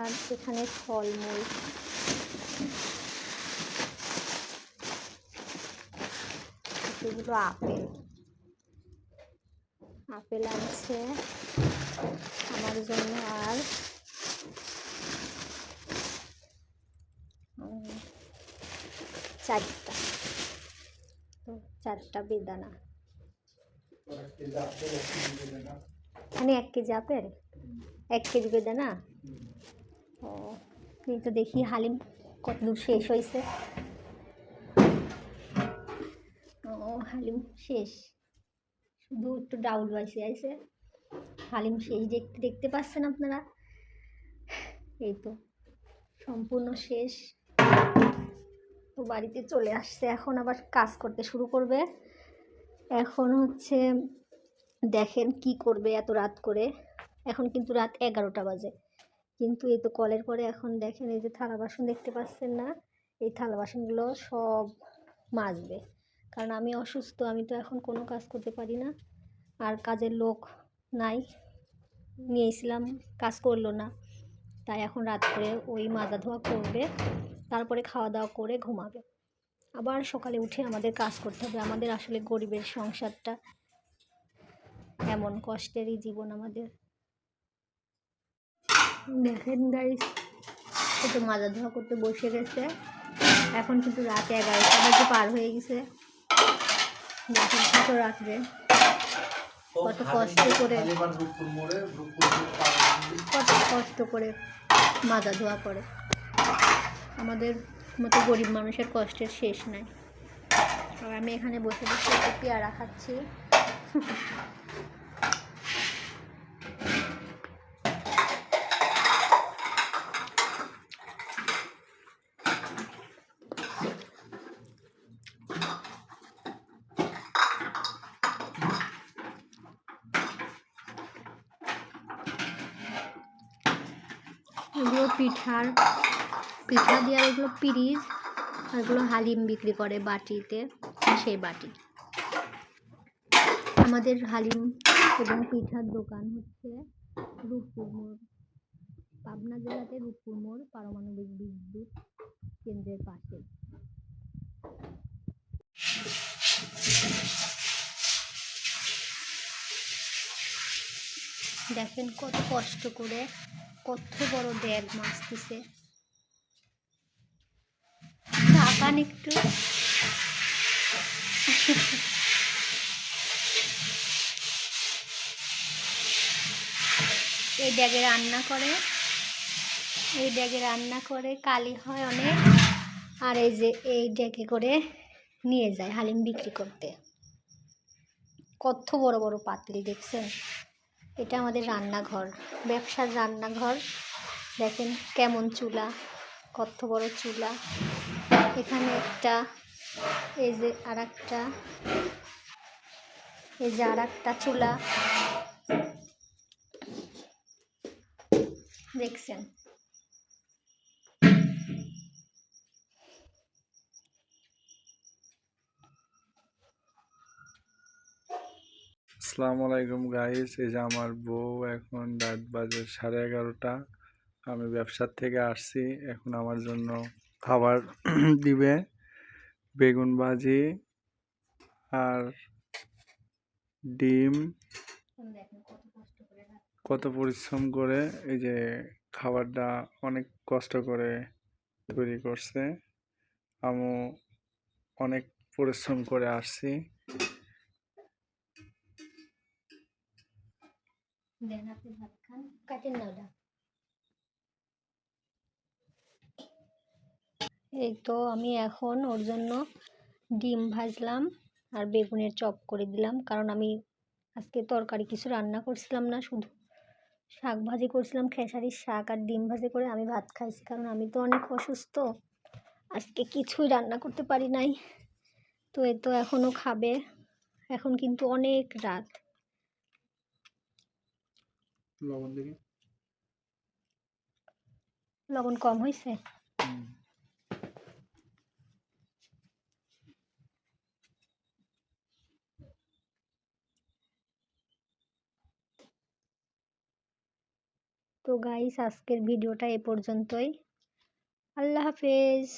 আর এখানে ফলমূল। এগুলো আপেল। আপেল আনছে আমার জন্য আর চারটা। তো চারটা বেদানা। এখানে এক কেজি আপেল? এক কেজি বেদানা? ও এই তো দেখি হালিম কত দূর শেষ হয়েছে। ও, হালিম শেষ। শুধু একটু ডাউল বাইসে আইছে। হালিম শেষ দেখতে দেখতে পাচ্ছেন আপনারা? এই তো, সম্পূর্ণ শেষ। তো বাড়িতে চলে আসছে, এখন আবার কাজ করতে শুরু করবে। এখন হচ্ছে দেখেন কি করবে এত রাত করে। এখন কিন্তু রাত এগারোটা বাজে। কিন্তু এই তো কলের পরে এখন দেখেন এই যে থালা বাসন দেখতে পাচ্ছেন না, এই থালা বাসনগুলো সব মাজবে। কারণ আমি অসুস্থ, আমি তো এখন কোনো কাজ করতে পারি না। আর কাজের লোক নাই নিয়েছিলাম কাজ করল না। তাই এখন রাত করে ওই মাজা ধোয়া করবে, তারপরে খাওয়া দাওয়া করে ঘুমাবে। আবার সকালে উঠে আমাদের কাজ করতে হবে, আমাদের আসলে গরিবের সংসারটা এমন কষ্টেরই জীবন আমাদের। দেখেন গাইস একটু মাজা ধোয়া করতে বসে গেছে। এখন কিন্তু রাত এগারোটা বাজে পার হয়ে গেছে। দেখেন কত রাত্রে। কত কষ্ট করে কত কষ্ট করে মাজা ধোয়া করে। আমাদের মতো গরিব মানুষের কষ্টের শেষ নাই। আর আমি এখানে বসে বসে একটু পেয়ারা খাচ্ছি। এগুলো পিঠার, পিঠা দিয়ে এগুলো পিরিজ এগুলো হালিম বিক্রি করে বাটিতে, সেই বাটি। আমাদের হালিম এবং পিঠার দোকান হচ্ছে রূপপুর মোড়। পাবনা জেলাতে রূপপুর মোড়, পারমাণবিক বিদ্যুৎ কেন্দ্রের পাশে। দেখেন কত কষ্ট করে কত বড় ব্যাগ মাছ দিছে তাকান একটু। এই ড্যাগে রান্না করে, এই ড্যাগে রান্না করে কালি হয় অনেক। আর এই যে এই ড্যাগে করে নিয়ে যায় হালিম বিক্রি করতে। কত বড় বড় পাতলি, দেখছেন? এটা আমাদের রান্নাঘর, ব্যবসার রান্নাঘর। দেখেন কেমন চুলা, কত বড় চুলা। এখানে একটা, এই যে আর একটা এই যে আর একটা চুলা। দেখছেন? আসসালামু আলাইকুম গাইস এই যে আমার বউ এখন রাত বাজে সাড়ে এগারোটা। আমি ব্যবসার থেকে আসছি। এখন আমার জন্য খাবার দিবে। বেগুন ভাজি আর ডিম। কত পরিশ্রম করে এই যে খাবারটা অনেক কষ্ট করে তৈরি করছে। আমি অনেক পরিশ্রম করে আসছি। দেন আপনি ভাত খান। কাটেন না এই তো আমি এখন ওর জন্য ডিম ভাজলাম আর বেগুনের চপ করে দিলাম, কারণ আমি আজকে তরকারি কিছু রান্না করছিলাম না, শুধু শাক ভাজি করছিলাম, খেসারির শাক আর ডিম ভাজি করে আমি ভাত খাইছি, কারণ আমি তো অনেক অসুস্থ। আজকে কিছুই রান্না করতে পারি নাই। তো এ তো এখনও খাবে, এখন কিন্তু অনেক রাত। লবণ দেখি লবণ কম হয়েছে তো গাইস আজকের ভিডিওটা এ পর্যন্তই। আল্লাহ হাফেজ।